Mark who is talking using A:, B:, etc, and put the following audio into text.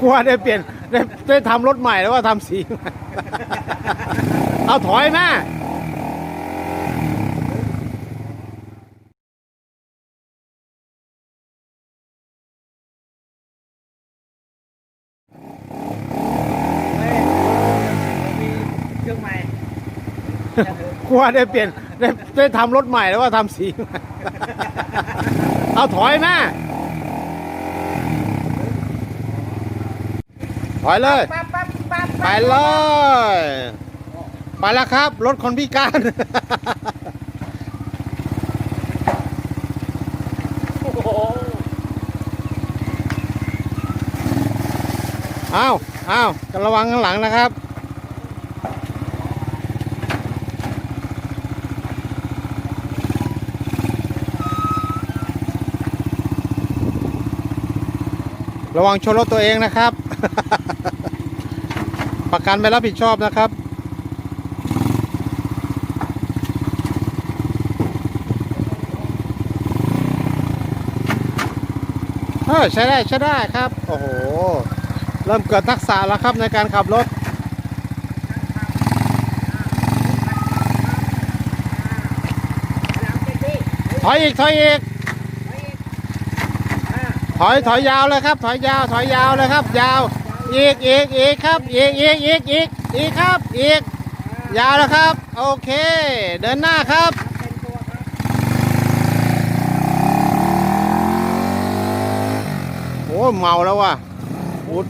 A: กลัวได้เปลี่ยนได้ได้ทำรถใหม่แล้วว่าทำสีใหม่เอาถอยมา
B: มีเครื่องใหม่
A: กลัวได้เปลี่ยนได้ได้ทำรถใหม่แล้วว่าทำสีใหม่เอาถอยม ถอยเลย
B: ปั๊บปั๊บปั๊บ
A: ไปเลย ไปแล้วครับ รถคนพิการ
B: โอ้โห
A: อ้าวอ้าวระวังข้างหลังนะครับ ระวังชนรถตัวเองนะครับ ประกันไม่รับผิดชอบนะครับเออใช้ได้ใช้ได้ครับ โอ้โห เริ่มเกิดทักษะแล้วครับในการขับรถถอยอีกถอยอีก ถอยถอยยาวเลยครับ ถอยยาวถอยยาวเลยครับ ยาวอีกอีกอีกครับอีกอีกอีกอีกอีกครับอีกยาวแล้วครับ โอเค เดินหน้าครับโอ้เมาแล้วว่ะอุด